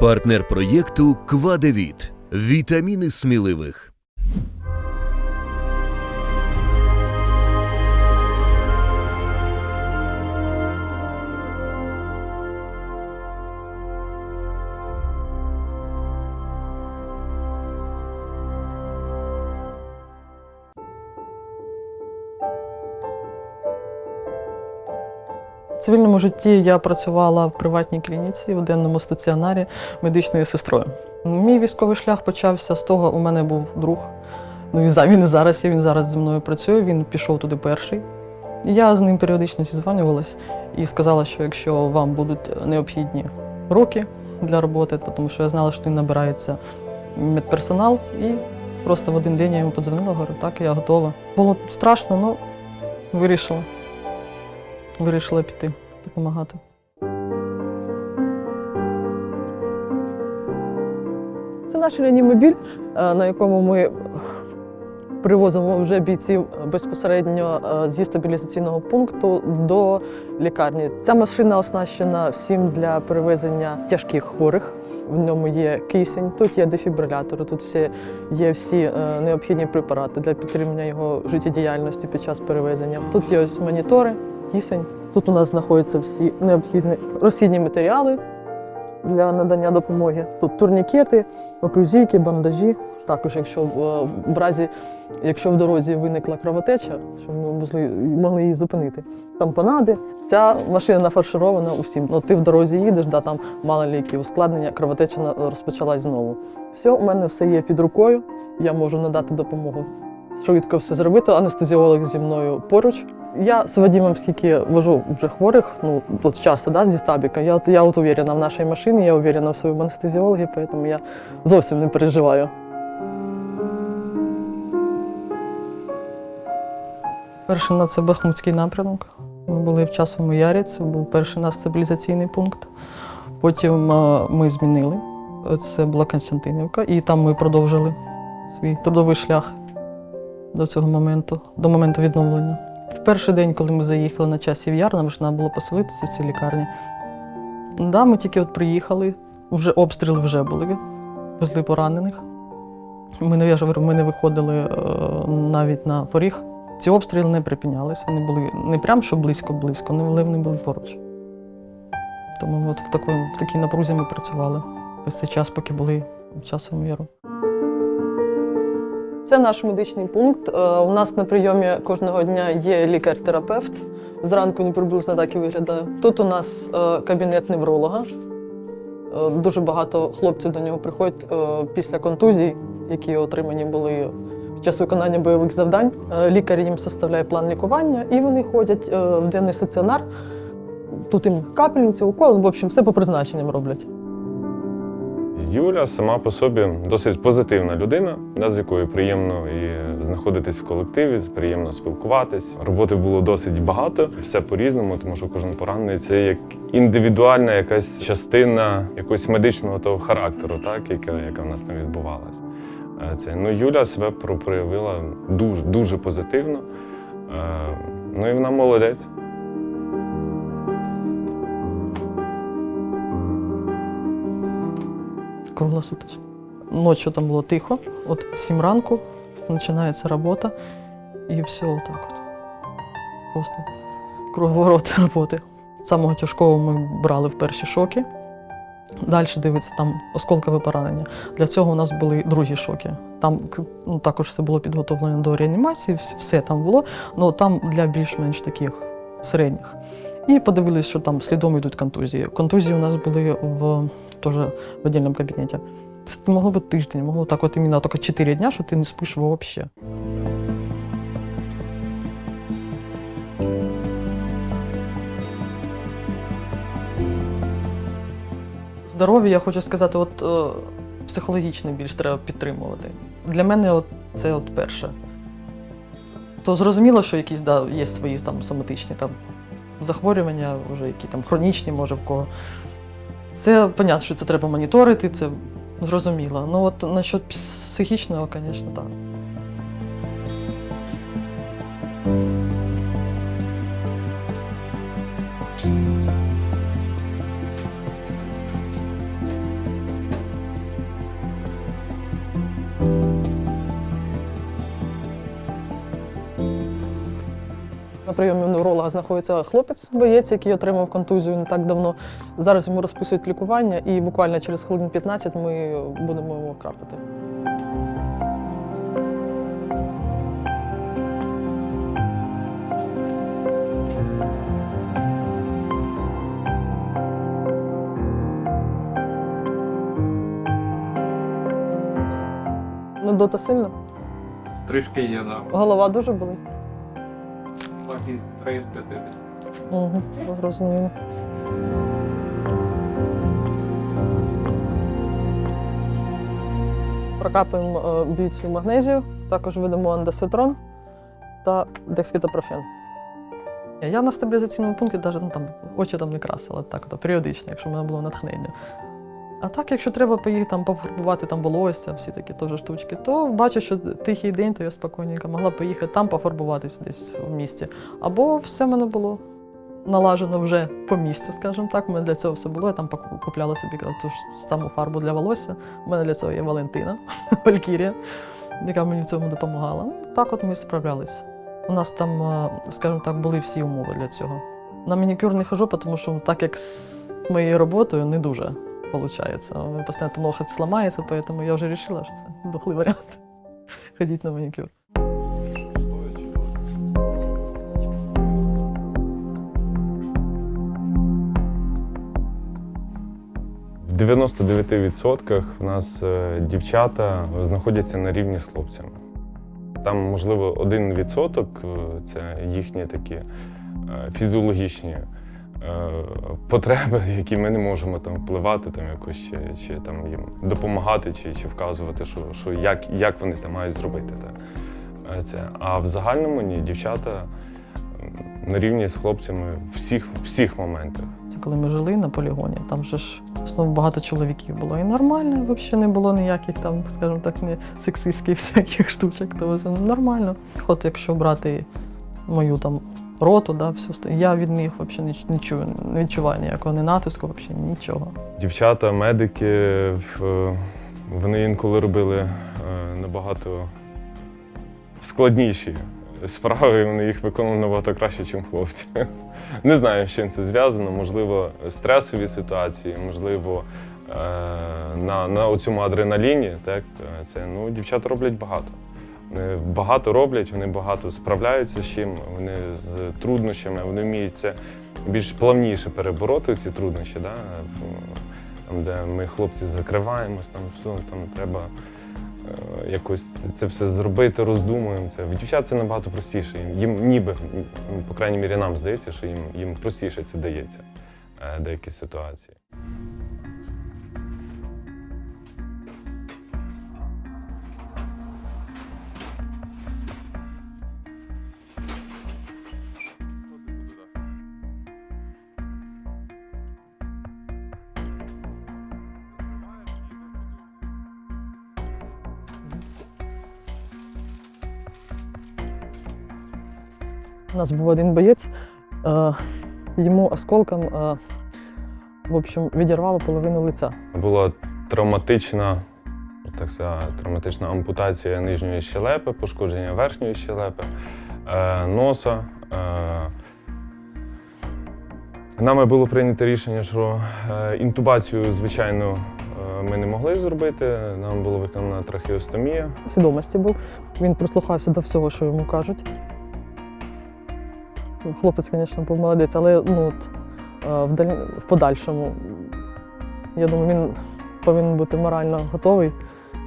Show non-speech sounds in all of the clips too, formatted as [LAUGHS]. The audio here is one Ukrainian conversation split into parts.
Партнер проєкту Квадевіт. Вітаміни сміливих. Цивільному житті я працювала в приватній клініці в денному стаціонарі медичною сестрою. Мій військовий шлях почався з того, у мене був друг. Ну, він і зараз є, він зараз зі мною працює, він пішов туди перший. Я з ним періодично зізванювалась і сказала, що якщо вам будуть необхідні роки для роботи, тому що я знала, що він набирається медперсонал, і просто в один день я йому подзвонила, говорю, так, я готова. Було страшно, але вирішила. Вирішила піти допомагати. Це наш реанімобіль, е, на якому ми привозимо вже бійців безпосередньо е, зі стабілізаційного пункту до лікарні. Ця машина оснащена всім для перевезення тяжких хворих. В ньому є кисень, тут є дефібрилятори, тут всі, є всі е, необхідні препарати для підтримання його життєдіяльності під час перевезення. Тут є ось монітори, кисень. Тут у нас знаходяться всі необхідні розхідні матеріали для надання допомоги. Тут турнікети, оклюзійки, бандажі. Також, якщо в, разі, якщо в дорозі виникла кровотеча, щоб ми могли, її зупинити. Тампонади. Ця машина нафарширована усім. Ну, ти в дорозі їдеш, да, там мало ліків, ускладнення, кровотеча розпочалась знову. Все, у мене все є під рукою, я можу надати допомогу. Швидко все зробити, анестезіолог зі мною поруч. Я з Вадимом, скільки вожу вже хворих, ну от часто да, зі стабіка, я, я от уверена в нашій машині, я уверена в своєму анестезіологі, тому я зовсім не переживаю. Перший на це Бахмутський напрямок. Ми були в Часовому Ярі, це був перший наш стабілізаційний пункт. Потім е, ми змінили. Це була Константинівка, і там ми продовжили свій трудовий шлях до цього моменту, до моменту відновлення. В перший день, коли ми заїхали на часів яр, нам ж треба було поселитися в цій лікарні. Да, ми тільки от приїхали, вже обстріли вже були, везли поранених. Ми не, я ж говорю, ми не виходили е, навіть на поріг. Ці обстріли не припинялись, вони були не прям що близько-близько, але вони були поруч. Тому от в, такої, в такій напрузі ми працювали весь цей час, поки були в часовому яру. Це наш медичний пункт. Е, У нас на прийомі кожного дня є лікар-терапевт. Зранку він приблизно так і виглядає. Тут у нас е, кабінет невролога. Е, Дуже багато хлопців до нього приходять після контузій, які отримані були під час виконання бойових завдань. Лікар їм составляє план лікування, і вони ходять в денний стаціонар. Тут їм капельниці, уколи, в общем, все по призначенням роблять. Юля сама по собі досить позитивна людина, з якою приємно і знаходитись в колективі, приємно спілкуватись. Роботи було досить багато, все по-різному, тому що кожен поранений це як індивідуальна якась частина якогось медичного того характеру, так, яка, яка в нас там відбувалась. Е, Це, ну, Юля себе про- проявила дуже, дуже позитивно. Е, Ну і вона молодець. Круглосуточно. Ночью там було тихо, от 7 ранку починається робота, і все отак от. Просто круговорот [LAUGHS] роботи. Самого тяжкого ми брали в перші шоки. Далі дивиться, там осколкове поранення. Для цього у нас були другі шоки. Там ну, також все було підготовлено до реанімації, все там було, але там для більш-менш таких середніх. І подивилися, що там слідом йдуть контузії. Контузії у нас були в теж в отдельном кабінеті. Це могло бути тиждень, могло так от іменно тільки 4 дня, що ти не спиш взагалі. Здоров'я, я хочу сказати, от е, психологічно більш треба підтримувати. Для мене от, це от перше. То зрозуміло, що якісь да, є свої там соматичні там, захворювання, вже які там хронічні, може в кого. Це понятно, що це треба моніторити, це зрозуміло. Ну от насчет психічного, звісно, так. На прийомі невролога знаходиться хлопець, боєць, який отримав контузію не так давно. Зараз йому розписують лікування, і буквально через хвилин 15 ми будемо йому крапати. Ну, дота сильно. Трішки є, да. Голова дуже болить. Вагість 300 десь. Угу, зрозуміло. Прокапаємо е, бійцю магнезію, також видамо андеситрон та декскітопрофен. Я на стабілізаційному пункті навіть ну, там, очі там не красила, так от, періодично, якщо в мене було натхнення. А так, якщо треба поїхати там пофарбувати там волосся, всі такі теж штучки, то бачу, що тихий день, то я спокійненько могла поїхати там пофарбуватись десь в місті. Або все в мене було налажено вже по місцю, скажімо так. У мене для цього все було. Я там купляла собі ту ж саму фарбу для волосся. У мене для цього є Валентина, [LAUGHS] Валькірія, яка мені в цьому допомагала. Ну, так от ми справлялися. У нас там, е, скажімо так, були всі умови для цього. На манікюр не хожу, тому що так як з моєю роботою не дуже виходить. У мене постійно то ноготь зламається, тому я вже вирішила, що це дохлий варіант [LAUGHS] ходити на манікюр. В 99% в нас е, дівчата знаходяться на рівні з хлопцями. Там, можливо, 1% е, це їхні такі е, фізіологічні потреби, які ми не можемо там впливати, там якось чи, чи там їм допомагати, чи, чи вказувати, що, що як, як вони там мають зробити. Та. Е, Це. А в загальному ні, дівчата на рівні з хлопцями всіх, всіх моментах. Це коли ми жили на полігоні, там же ж основному багато чоловіків було. І нормально, взагалі не було ніяких там, скажімо так, не сексистських всяких штучок. То це нормально. От якщо брати мою там роту, да, оста- я від них взагалі не чую, не відчуваю ніякого не натиску, взагалі нічого. Дівчата, медики, вони інколи робили е, набагато складніші справи, вони їх виконували набагато краще, ніж хлопці. [LAUGHS] Не знаю, з чим це зв'язано. Можливо, стресові ситуації, можливо, е, на, на цьому адреналіні. Так, е, це, ну, дівчата роблять багато. Вони багато роблять, вони багато справляються з чим, вони з труднощами, вони вміють це більш плавніше перебороти ці труднощі. Да? Там, де ми хлопці закриваємось, там, там треба е, якось це- все зробити, роздумуємо це. В дівчат це набагато простіше. Їм, їм ніби, по крайній мірі, нам здається, що їм, їм простіше це дається е, деякі ситуації. У нас був один боєць, е, йому осколком е, в общем, відірвало половину лиця. Була травматична, так сказати, травматична ампутація нижньої щелепи, пошкодження верхньої щелепи, е, носа. Нами було прийнято рішення, що інтубацію, звичайно, ми не могли зробити. Нам була виконана трахеостомія. В свідомості був. Він прислухався до всього, що йому кажуть. Хлопець, звісно, був молодець, але ну, от, е, в, даль... в подальшому, я думаю, він повинен бути морально готовий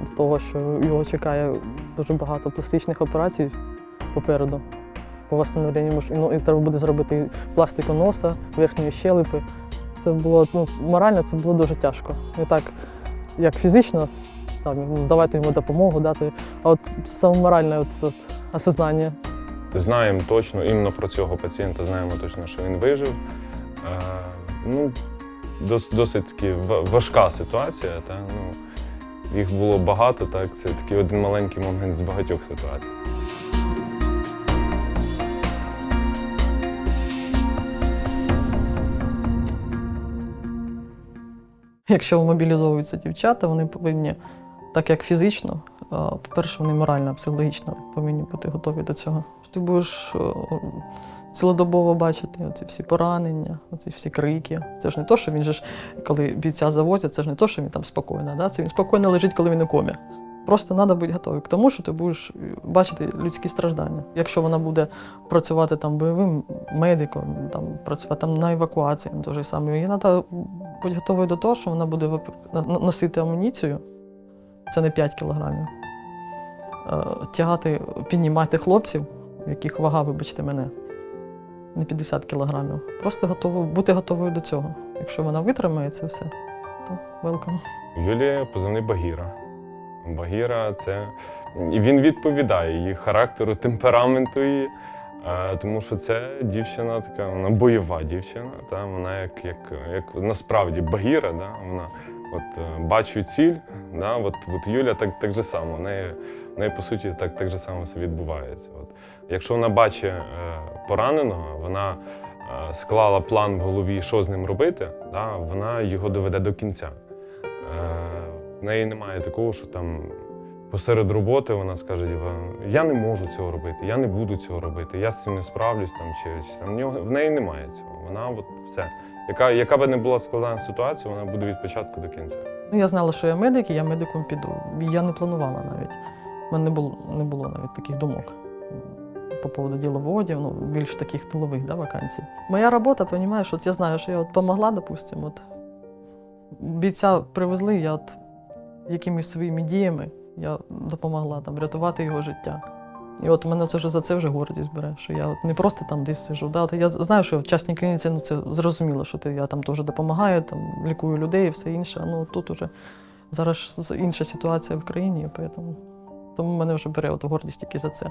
до того, що його чекає дуже багато пластичних операцій попереду. По восстановленню ну, і треба буде зробити пластику носа, верхньої щелепи. Це було ну, морально це було дуже тяжко. Не так, як фізично, там, давати йому допомогу, дати. А от саме моральне от, от, осознання. Знаємо точно, іменно про цього пацієнта знаємо точно, що він вижив. Ну, дос, досить таки важка ситуація. Та, ну, їх було багато, так, це такий один маленький момент з багатьох ситуацій. Якщо мобілізовуються дівчата, вони повинні так як фізично, по-перше, вони морально, психологічно повинні бути готові до цього. Ти будеш е, цілодобово бачити оці всі поранення, оці всі крики. Це ж не то, що він же ж, коли бійця завозять, це ж не то, що він там спокійно. Да? Це він спокійно лежить, коли він у комі. Просто треба бути готовим к тому, що ти будеш бачити людські страждання. Якщо вона буде працювати там бойовим медиком, там працювати там на евакуації, той же самий, їй треба бути готовою до того, що вона буде носити амуніцію, це не 5 кілограмів, е, тягати, піднімати хлопців, в яких вага, вибачте мене, не 50 кілограмів. Просто готово, бути готовою до цього. Якщо вона витримає це все, то welcome. Юлія позивний Багіра. Багіра це. Він відповідає її характеру, темпераменту її. Тому що це дівчина така, вона бойова дівчина. Та, вона як, як, як насправді Багіра, да, вона от, е, бачу ціль. Да, от, от Юля так, так же само. В неї, в неї, по суті, так, так же само все відбувається. От. Якщо вона бачить е, пораненого, вона е, склала план в голові, що з ним робити, да, вона його доведе до кінця. Е, В неї немає такого, що там посеред роботи вона скаже: я не можу цього робити, я не буду цього робити, я з цим не справлюсь там чи, там в неї немає цього. Вона от все. Яка, яка би не була складна ситуація, вона буде від початку до кінця. Ну, я знала, що я медик, і я медиком піду. Я не планувала навіть. У мене не було, не було навіть таких думок по поводу діловодів, ну, більш таких тилових да, вакансій. Моя робота, розумієш, от я знаю, що я от помогла, допустимо, от бійця привезли, я от якимись своїми діями я допомогла там врятувати його життя. І от мене це вже за це вже гордість бере, що я от не просто там десь сижу. Да? Я знаю, що в частній клініці ну, це зрозуміло, що ти, я там теж допомагаю, там, лікую людей і все інше. Ну тут уже зараз інша ситуація в країні, тому, тому мене вже бере от гордість тільки за це.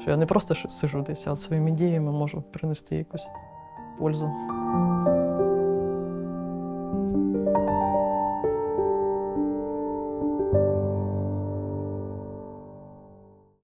Що я не просто сижу десь, а от своїми діями можу принести якусь пользу.